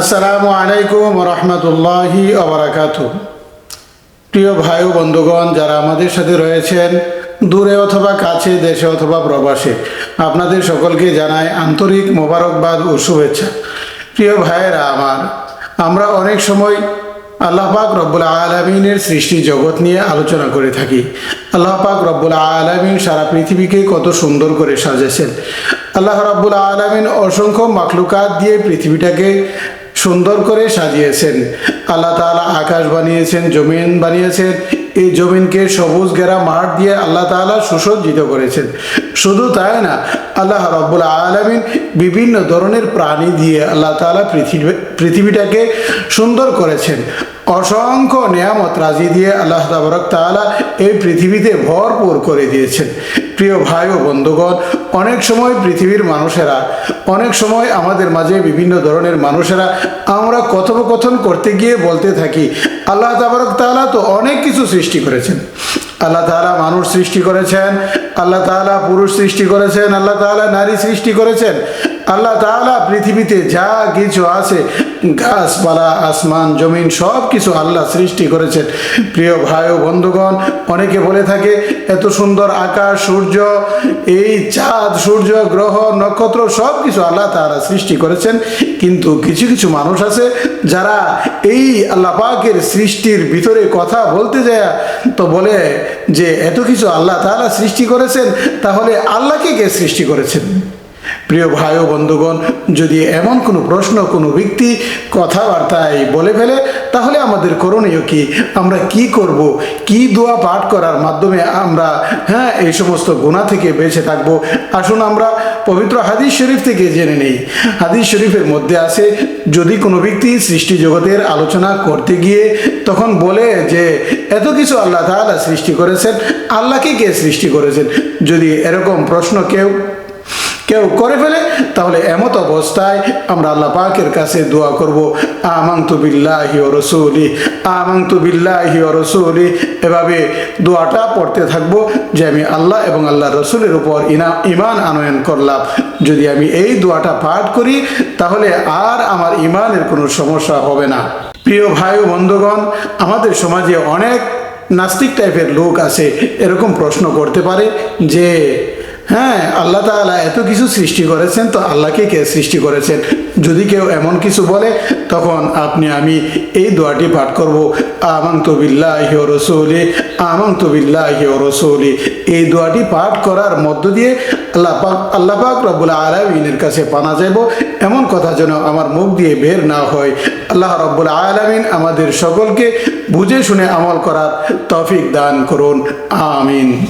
আসসালামু আলাইকুম রহমতুল্লাহি আবরাকাত প্রিয় ভাই ও বন্ধুগণ, যারা আমাদের সাথে রয়েছেন দূরে অথবা কাছে, দেশে অথবা প্রবাসে, আপনাদের সকলকে জানাই আন্তরিক মোবারকবাদ ও শুভেচ্ছা। প্রিয় ভাইয়েরা আমার, আমরা অনেক সময় আল্লাহ পাক রব্বুল আলমিনের সৃষ্টি জগৎ নিয়ে আলোচনা করে থাকি। আল্লাহ পাক রব্বুল আলমিন সারা পৃথিবীকে কত সুন্দর করে সাজেছেন আল্লাহ রব্বুল আলমিন অসংখ্য মাকলুকাত দিয়ে পৃথিবীটাকে সুন্দর করে সাজিয়েছেন। আল্লাহ তালা আকাশ বানিয়েছেন, জমিন বানিয়েছেন। এই জমিনকে সবুজ গেরা মাঠ দিয়ে আল্লাহ তালা সুসজ্জিত করেছেন। শুধু তাই না, আল্লাহ রব্বুল আলমিন বিভিন্ন ধরনের প্রাণী দিয়ে আল্লাহ তালা পৃথিবী পৃথিবীটাকে সুন্দর করেছেন। অসংখ্য নিয়ামত রাজি দিয়ে আল্লাহ তাবরক তাআলা এই পৃথিবীতে ভরপুর করে দিয়েছেন। প্রিয় ভাই ও বন্ধুগণ, অনেক সময় পৃথিবীর মানুষেরা, অনেক সময় আমাদের মাঝে বিভিন্ন ধরনের মানুষেরা আমরা কথোপকথন করতে গিয়ে বলতে থাকি, আল্লাহ তাবরক তাআলা তো অনেক কিছু সৃষ্টি করেছেন। আল্লাহ তাআলা মানুষ সৃষ্টি করেছেন, আল্লাহ তাআলা পুরুষ সৃষ্টি করেছেন, আল্লাহ তাআলা নারী সৃষ্টি করেছেন। আল্লাহ তাআলা পৃথিবীতে যা কিছু আছে, গাছপালা, আসমান, জমিন সব কিছু আল্লাহ সৃষ্টি করেছেন। প্রিয় ভাই ও বন্ধুগণ, অনেকে বলে থাকে, এত সুন্দর আকাশ, সূর্য, এই চাঁদ, সূর্য, গ্রহ, নক্ষত্র সব কিছু আল্লাহ তাআলা সৃষ্টি করেছেন। কিন্তু কিছু কিছু মানুষ আছে, যারা এই আল্লাহ পাকের সৃষ্টির ভিতরে কথা বলতে যায়, তো বলে যে, এত কিছু আল্লাহ তাআলা সৃষ্টি করেছেন, তাহলে আল্লাহকে কে সৃষ্টি করেছেন? প্রিয় ভাই ও বন্ধুগণ, যদি এমন কোনো প্রশ্ন, কোনো ব্যক্তি কথাবার্তায় বলে ফেলে, তাহলে আমাদের করণীয় কি? আমরা কি করব? কি দোয়া পাঠ করার মাধ্যমে আমরা হ্যাঁ এই সমস্ত গুণা থেকে বেঁচে থাকব? আসুন আমরা পবিত্র হাদিস শরীফ থেকে জেনে নেই। হাদিস শরীফের মধ্যে আছে, যদি কোনো ব্যক্তি সৃষ্টি জগতের আলোচনা করতে গিয়ে তখন বলে যে, এত কিছু আল্লাহ তাআলা সৃষ্টি করেছেন, আল্লাহকে কে সৃষ্টি করেছেন? যদি এরকম প্রশ্ন কেউ কেউ করে ফেলে, তাহলে এমত অবস্থায় আমরা আল্লাহ পাকের কাছে দোয়া করব আমাংতু বিল্লাহি ও রসুলি আমাংতু বিল্লাহি ও রসুলি। এভাবে দোয়াটা পড়তে থাকব যে আমি আল্লাহ এবং আল্লাহ রসুলের উপর ইনা ইমান আনয়ন করলাম। যদি আমি এই দোয়াটা পাঠ করি, তাহলে আর আমার ইমানের কোনো সমস্যা হবে না। প্রিয় ভাই ও বন্ধুগণ, আমাদের সমাজে অনেক নাস্তিক টাইপের লোক আছে, এরকম প্রশ্ন করতে পারে যে হ্যাঁ আল্লাহ তাআলা এত কিছু সৃষ্টি করেছেন, তো আল্লাহকে কে সৃষ্টি করেছেন? যদি কেউ এমন কিছু বলে, তখন আপনি, আমি এই দোয়াটি পাঠ করব আমাং তো বিল্লাহি ও রসৌলি আমাং তো বিল্লাহি ও রসৌলি। এই দোয়াটি পাঠ করার মধ্য দিয়ে আল্লাহ পাক আল্লাহ পাক রব্বুল আলমিনের কাছে পানা যাইব এমন কথা যেন আমার মুখ দিয়ে বের না হয়। আল্লাহ রব্বুল আলমিন আমাদের সকলকে বুঝে শুনে আমল করার তফিক দান করুন। আমিন।